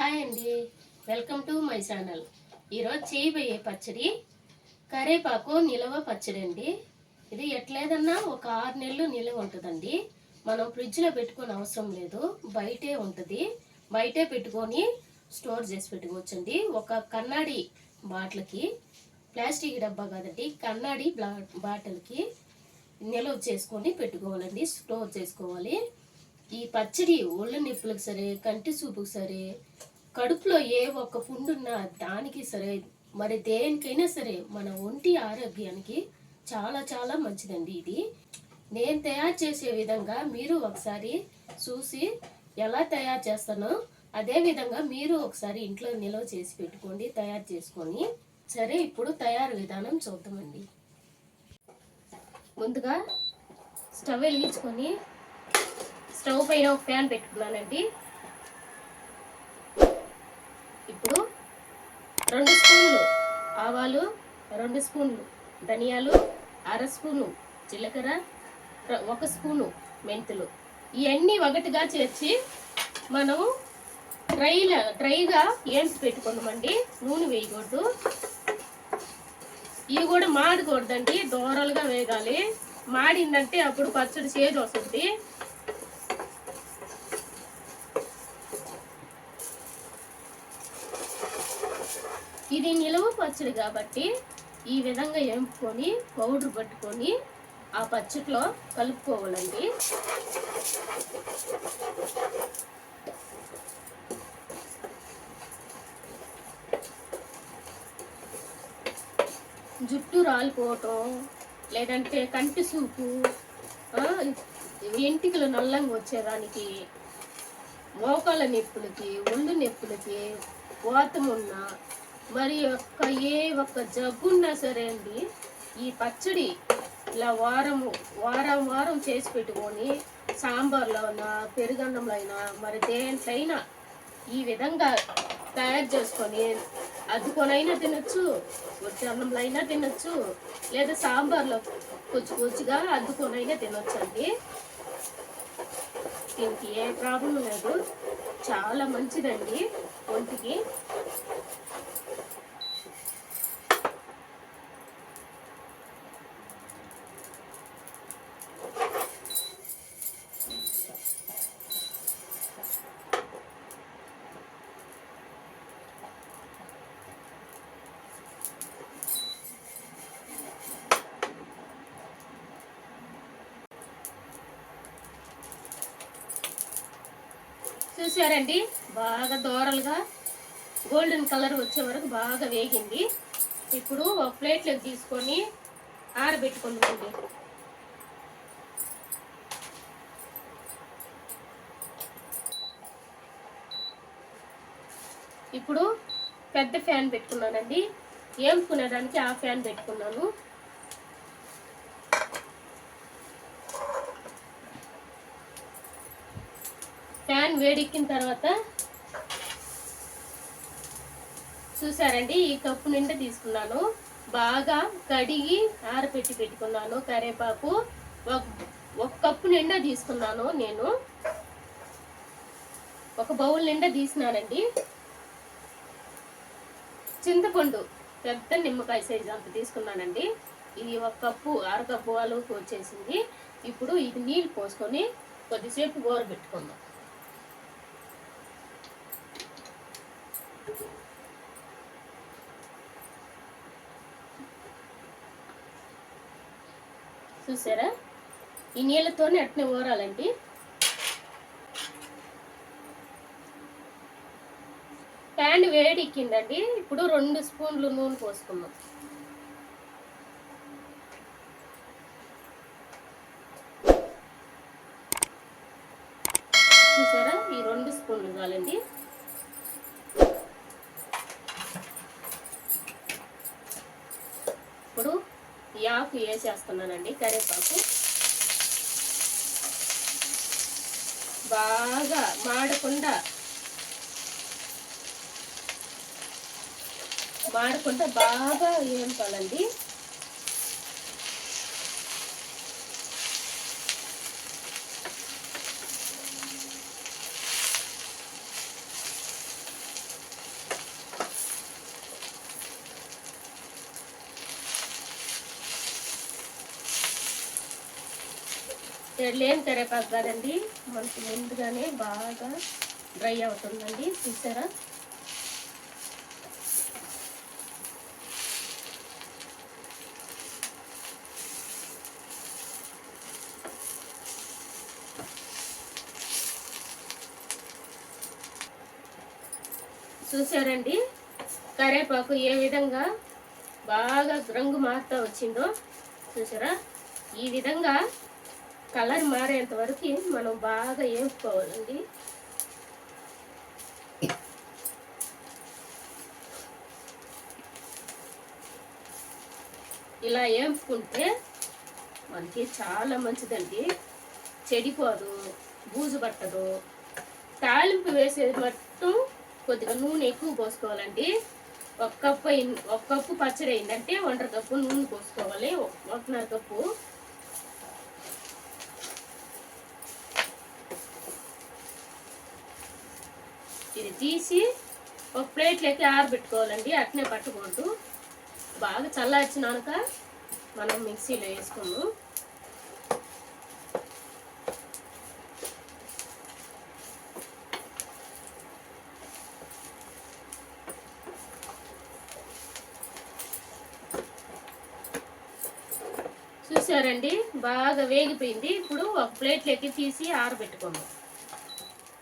Hi అండి. Welcome to my channel. ఈరోజు చేయబోయే పచ్చడి కరేపాకు నిలవ పచ్చడి అండి. ఇది ఎట్లేదన్నా ఒక ఆరు నెలలు నిలవ ఉంటుందండి. మనం ఫ్రిడ్జ్లో పెట్టుకుని అవసరం లేదు. బయటే ఉంటుంది. బయటే పెట్టుకొని స్టోర్ చేసి పెట్టుకోవచ్చండి. ఒక కన్నాడి బాటిల్కి ప్లాస్టిక్ డబ్బా కాదండి కన్నాడి బ్లా బాటిల్కి నిల్వ చేసుకొని పెట్టుకోవాలండి. స్టోర్ చేసుకోవాలి. ఈ పచ్చడి ఒళ్ళు నొప్పులకు సరే కంటి చూపుకు సరే కడుపులో ఏ ఒక్క పుండున్నా దానికి సరే మరి దేనికైనా సరే మన ఒంటి ఆరోగ్యానికి చాలా చాలా మంచిదండి ఇది. నేను తయారు చేసే విధంగా మీరు ఒకసారి చూసి ఎలా తయారు చేస్తానో అదే విధంగా మీరు ఒకసారి ఇంట్లో నిల్వ చేసి పెట్టుకోండి తయారు చేసుకొని. సరే ఇప్పుడు తయారు విధానం చూద్దామండి. ముందుగా స్టవ్ వెలిగించుకొని స్టవ్ పైన ఒక ఫ్యాన్ పెట్టుకున్నానండి ఇప్పుడు రెండు స్పూన్లు ఆవాలు రెండు స్పూన్లు ధనియాలు అర స్పూను జీలకర్ర ఒక స్పూను మెంతులు. ఇవన్నీ ఒకటిగా చేర్చి మనము డ్రైలా డ్రైగా ఏంచి పెట్టుకున్నామండి నూనె వేయకూడదు. ఇవి కూడా మాడకూడదండి. దూరాలుగా వేగాలి. మాడిందంటే అప్పుడు పచ్చడి చేదు వస్తుంది. ఇది నిలువ పచ్చడి కాబట్టి ఈ విధంగా ఎంపుకొని పౌడర్ పట్టుకొని ఆ పచ్చట్లో కలుపుకోవాలండి. జుట్టు రాలిపోవటం లేదంటే కంటి సూపు వెంటికలు నల్లంగా వచ్చేదానికి మోకాళ్ళ నొప్పులకి ఒళ్ళు నొప్పులకి వాతమున్న మరి యొక్క ఏ ఒక్క జబ్బున్నా సరే అండి ఈ పచ్చడి ఇలా వారము వారం వారం చేసి పెట్టుకొని సాంబార్లో అయినా పెరుగన్నంలో అయినా మరి దేంట్లైనా ఈ విధంగా తయారు చేసుకొని అద్దుకొనైనా తినొచ్చు వచ్చి అన్నంలో అయినా తినొచ్చు లేదా సాంబార్లో కొంచెం కొంచెంగా అద్దుకొనైనా తినొచ్చు అండి దీనికి ఏ ప్రాబ్లం లేదు. చాలా మంచిదండి ఒంటికి చూసారండి బాగా దోరలుగా గోల్డెన్ కలర్ వచ్చే వరకు బాగా వేగింది. ఇప్పుడు ఒక ప్లేట్లోకి తీసుకొని ఆరబెట్టుకుంటుంది ఇప్పుడు పెద్ద ఫ్యాన్ పెట్టుకున్నానండి. ఏముకునేదానికి ఆ ఫ్యాన్ పెట్టుకున్నాను. ఫ్యాన్ వేడెక్కిన తర్వాత చూసారండి ఈ కప్పు నిండా తీసుకున్నాను. బాగా కడిగి ఆరపెట్టి పెట్టుకున్నాను కరేపాకు. ఒక ఒక కప్పు నిండా తీసుకున్నాను నేను. ఒక బౌల్ నిండా తీసినానండి. చింతపండు పెద్ద నిమ్మకాయ సైజ్ అంత తీసుకున్నానండి. ఇది ఒక కప్పు అర కప్పు అలుకు వచ్చేసింది. ఇప్పుడు ఇది నీళ్ళు పోసుకొని కొద్దిసేపు గోర పెట్టుకుందాం చూసారా? ఈ నీళ్ళతోనే అట్నే ఊరాలండి. ప్యాన్ వేడెక్కిందండి. ఇప్పుడు రెండు స్పూన్లు నూనె పోసుకుందాం చూసారా ఈ రెండు స్పూన్లు చాలండి ఇప్పుడు ఈ ఆకు వేసేస్తున్నానండి కరివేపాకు. బాగా మాడకుండా మాడకుండా బాగా వేపాలండి లేని కరేపాకు కాదండి మనకి ముందుగానే బాగా డ్రై అవుతుందండి. చూసారా? చూసారండి? కరేపాకు ఏ విధంగా బాగా రంగు మారుతూ వచ్చిందో చూసారా? ఈ విధంగా కలర్ మారేంత వరకు మనం బాగా వేసుకోవాలండి ఇలా వేపుకుంటే మనకి చాలా మంచిదండి. చెడిపోదు బూజు పట్టదు. తాలింపు వేసేది మట్టు కొద్దిగా నూనె ఎక్కువ పోసుకోవాలండి. ఒక కప్పు ఒక కప్పు పచ్చడి అయిందంటే ఒంటరి కప్పు నూనె పోసుకోవాలి ఒకన్నర కప్పు ఇది తీసి ఒక ప్లేట్లోకి ఆరబెట్టుకోవాలండి అట్నే పట్టకూడదు బాగా చల్లార్చినాక మనం మిక్సీలో వేసుకోము చూసారండి బాగా వేగిపోయింది. ఇప్పుడు ఒక ప్లేట్లోకి తీసి ఆరబెట్టుకోము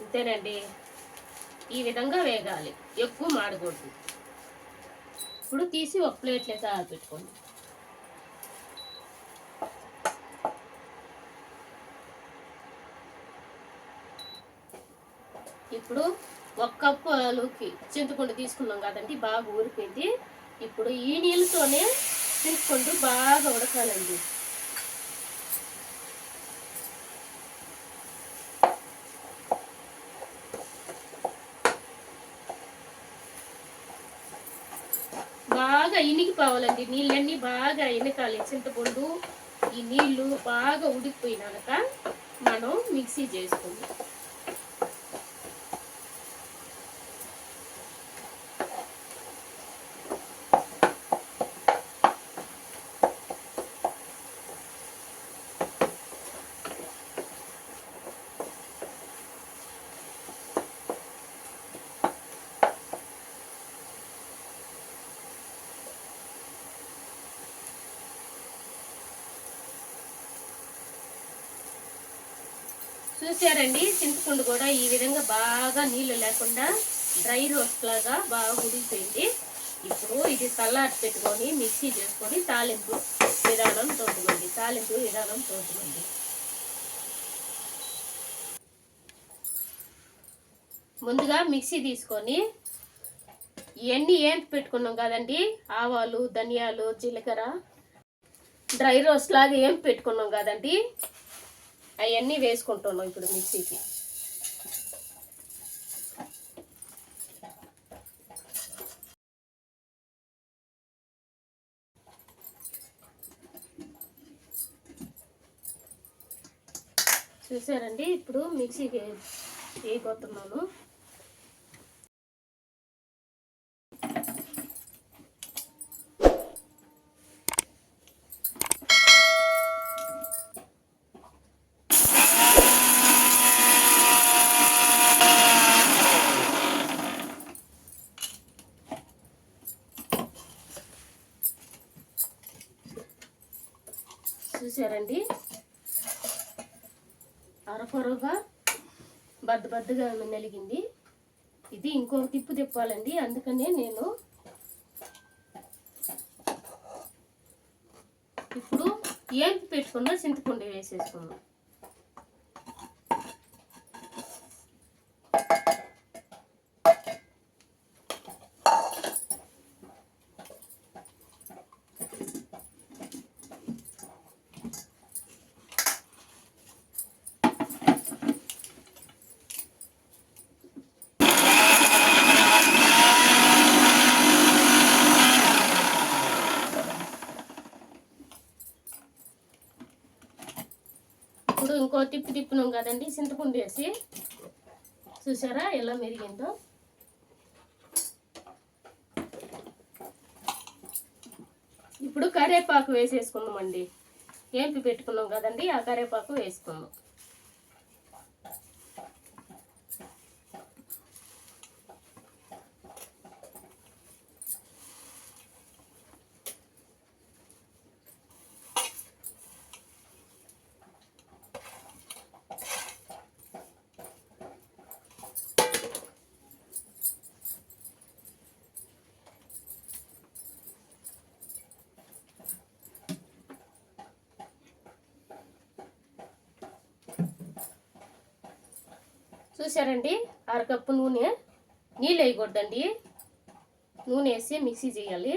అంతేనండి. ఈ విధంగా వేగాలి. ఎక్కువ మాడకూడదు. ఇప్పుడు తీసి ఒక ప్లేట్లోకి ఆరబెట్టుకోండి. ఇప్పుడు ఒక కప్పు ఆలుకి చింతపండు తీసుకున్నాం కదండి బాగా ఊరిపోయింది. ఇప్పుడు ఈ నీళ్ళతోనే చింతపండు బాగా ఉడకాలండి. బాగా ఇనికిపోవాలండి నీళ్ళన్నీ బాగా ఎనకాలి చింతపండు ఈ నీళ్ళు బాగా ఉడికిపోయినాక మనం మిక్సీ చేసుకుందాం. చూసారండి చింతపండు కూడా ఈ విధంగా బాగా నీళ్ళు లేకుండా డ్రై రోస్ట్ లాగా బాగా ఉడికిపోయింది ఇప్పుడు ఇది చల్లారి పెట్టుకొని మిక్సీ చేసుకొని తాలింపు విధానం తోటుకోండి తాలింపు విధానం తోటుకోండి ముందుగా మిక్సీ తీసుకొని ఇవన్నీ ఏంటి పెట్టుకున్నాం కదండి? ఆవాలు ధనియాలు జీలకర్ర డ్రై రోస్ట్ లాగా ఏం పెట్టుకున్నాం కదండి? అవన్నీ వేసుకుంటున్నాం ఇప్పుడు మిక్సీకి. చూసారండి? ఇప్పుడు మిక్సీకి వేయబోతున్నాను చూసారండి అరకొరగా బద్ద బద్దగా నలిగింది. ఇది ఇంకొక తిప్పు తిప్పాలండి అందుకనే నేను ఇప్పుడు ఏంపి పెట్టుకున్న చింతపండు వేసేసుకున్నాను ఇప్పుడు ఇంకో తిప్పి తిప్పినాం కదండి చింతపండు వేసి. చూసారా ఎలా మెరిగిందో? ఇప్పుడు కరివేపాకు వేసేసుకుందామండి. ఏంపి పెట్టుకున్నాం కదండి ఆ కరివేపాకు వేసుకుందాం. చూసారండి అరకప్పు నూనె. నీళ్ళు వేయకూడదండి. నూనె వేసి మిక్సీ చేయాలి.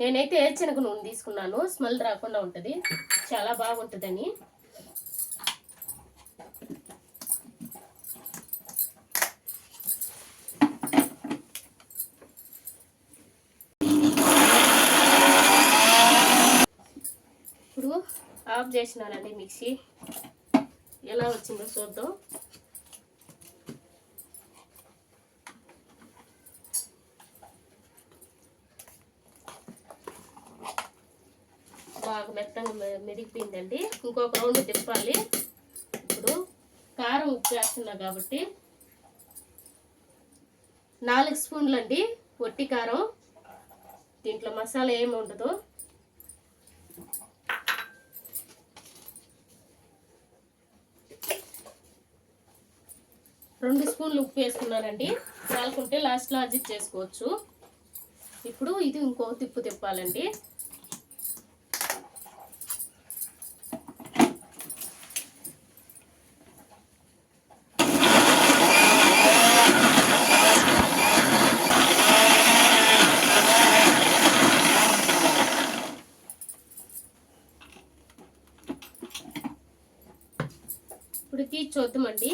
నేనైతే ఏడ్చనగ నూనె తీసుకున్నాను. స్మెల్ రాకుండా ఉంటుంది. చాలా బాగుంటుందని. ఇప్పుడు ఆఫ్ చేసినానండి మిక్సీ. ఎలా వచ్చిందో చూద్దాం బాగా మెత్తగా మె- ఇంకొక రౌండ్ తిప్పాలి. ఇప్పుడు కారం ఉప్పు వేస్తున్నా కాబట్టి నాలుగు స్పూన్లు అండి వట్టి కారం. దీంట్లో మసాలా ఏమి ఉండదు. రెండు స్పూన్లు ఉప్పు వేసుకున్నానండి. చాలకుంటే లాస్ట్లో అడ్జస్ట్ చేసుకోవచ్చు. ఇప్పుడు ఇది ఇంకో తిప్పు తిప్పాలండి. చూద్దామండి.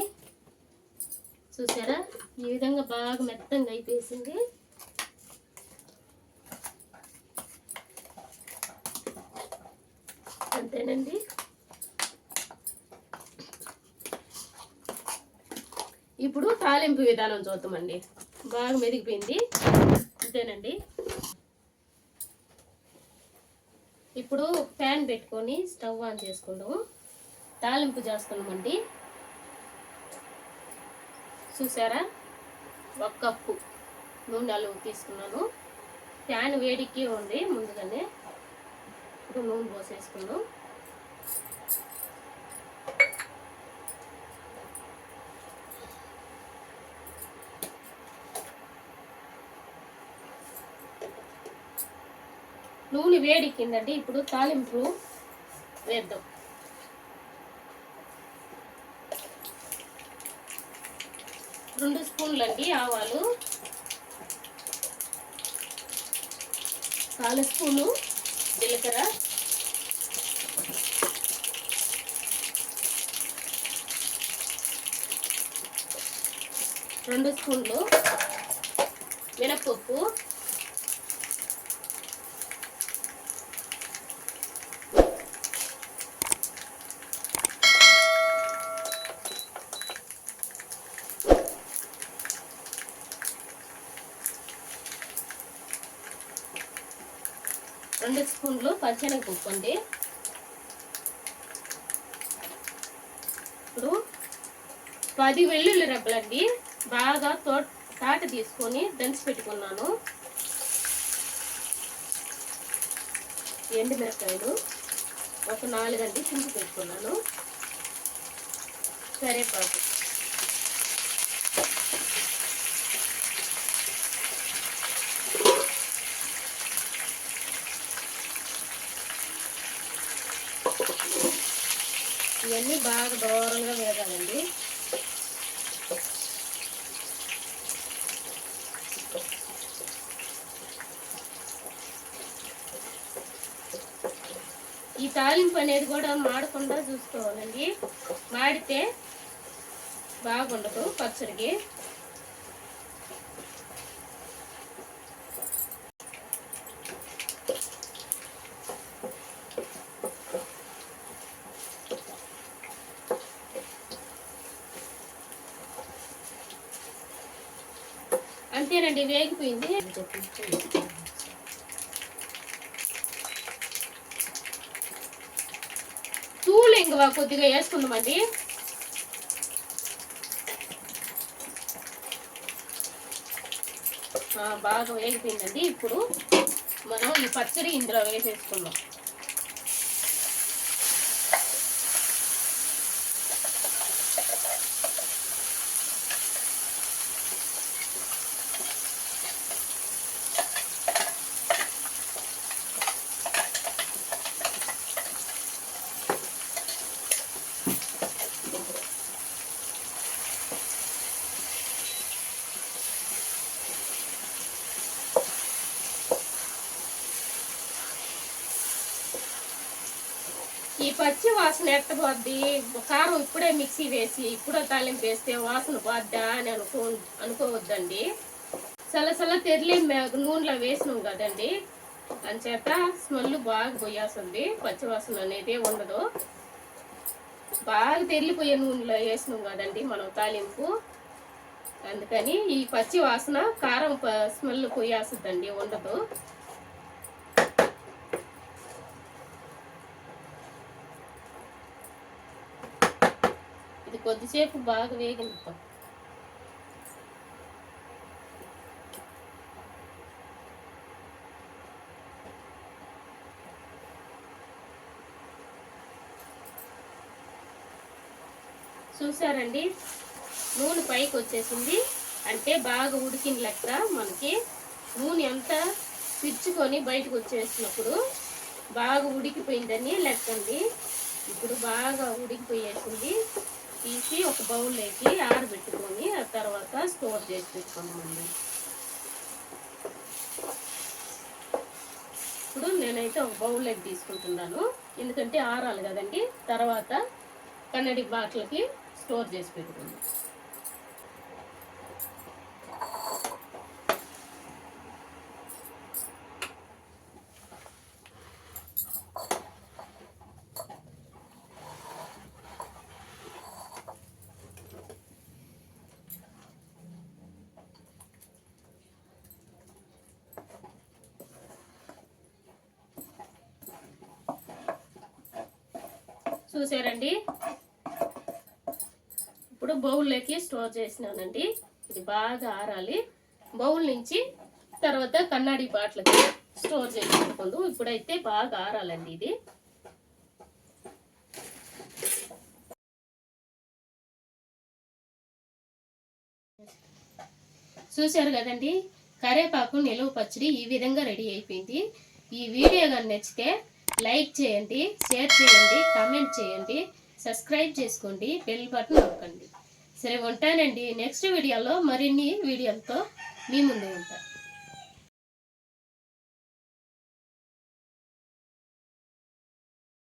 చూసారా? ఈ విధంగా బాగా మెత్తంగా అయిపోయింది అంతేనండి. ఇప్పుడు తాలింపు విధానం చూద్దామండి. బాగా మెదిగిపోయింది. అంతేనండి. ఇప్పుడు ప్యాన్ పెట్టుకొని స్టవ్ ఆన్ చేసుకుందాము. తాలింపు చేస్తున్నామండి. చూసారా? ఒక కప్పు అల్లు తీసుకున్నాను. ప్యాన్ వేడికి ఉంది ముందుగానే. ఇప్పుడు నూనె పోసేసుకున్నాం నూనె వేడికిందండి ఇప్పుడు తాలింపు వేద్దాం. రెండు స్పూన్లు అండి ఆవాలు. కాలు స్పూను జీలకర్ర. రెండు స్పూన్లు మినపప్పు రెండు స్పూన్లు పచ్చనగపప్పు అండి. ఇప్పుడు పది వెల్లుల్లి రెబ్బలండి. బాగా తో తాట తీసుకొని దంచి పెట్టుకున్నాను. ఎండుమిరపకాయలు ఒక నాలుగండి చించి పెట్టుకున్నాను. కరేపాకు ఇవన్నీ బాగా దూరంగా వేగాలండి. ఈ తాలింపు అనేది కూడా మాడకుండా చూసుకోవాలండి. మాడితే బాగుండదు పచ్చడికి. అంతేనండి వేగిపోయింది. తూలు ఇంగువ కొద్దిగా వేసుకుందామండి. బాగా వేగిపోయిందండి. ఇప్పుడు మనం ఈ పచ్చడి ఇందులో వేసేసుకుందాం. పచ్చి వాసన ఎట్టబోద్ది కారం ఇప్పుడే మిక్సీ వేసి ఇప్పుడే తాలింపు వేస్తే వాసన పోద్దా అని అనుకో అనుకోవద్దండి. సలసల తెరలి నూనెలో వేసినాం కదండి. అంచేత స్మెల్ బాగా పోయాల్సింది. పచ్చి వాసన అనేది ఉండదు. బాగా తెరిలిపోయే నూనెలో వేసినాం కదండి మనం తాలింపు. అందుకని ఈ పచ్చి వాసన కారం స్మెల్ పోయాల్సిందండి ఉండదు ఇది కొద్దిసేపు బాగా వేగిస్తాం చూసారండి? నూనె పైకి వచ్చేసింది. అంటే బాగా ఉడికిన లెక్క మనకి నూనె అంతా పిచ్చుకొని బయటకు వచ్చేసినప్పుడు బాగా ఉడికిపోయిందని లెక్కండి ఇప్పుడు బాగా ఉడికిపోయేసింది. తీసి ఒక బౌల్లోకి ఆరబెట్టుకొని ఆ తర్వాత స్టోర్ చేసి పెట్టుకున్నామండి ఇప్పుడు నేనైతే ఒక బౌల్లోకి తీసుకుంటున్నాను. ఎందుకంటే ఆరాలి కదండి. తర్వాత కన్నడి బాటిల్కి స్టోర్ చేసి పెట్టుకుందాం. చూసారండి ఇప్పుడు బౌల్లోకి స్టోర్ చేసినానండి. ఇది బాగా ఆరాలి. బౌల్ నుంచి తర్వాత కన్నాడి బాట్లకి స్టోర్ చేసి ఇప్పుడైతే బాగా ఆరాలండి ఇది. చూశారు కదండి? కరేపాకు నిలువ పచ్చడి ఈ విధంగా రెడీ అయిపోయింది. ఈ వీడియో కానీ నచ్చితే లైక్ చేయండి షేర్ చేయండి కామెంట్ చేయండి సబ్స్క్రైబ్ చేసుకోండి బెల్ బటన్ నొక్కండి. సరే ఉంటానండి. నెక్స్ట్ వీడియోలో మరిన్ని వీడియోలతో మీ ముందు ఉంటాను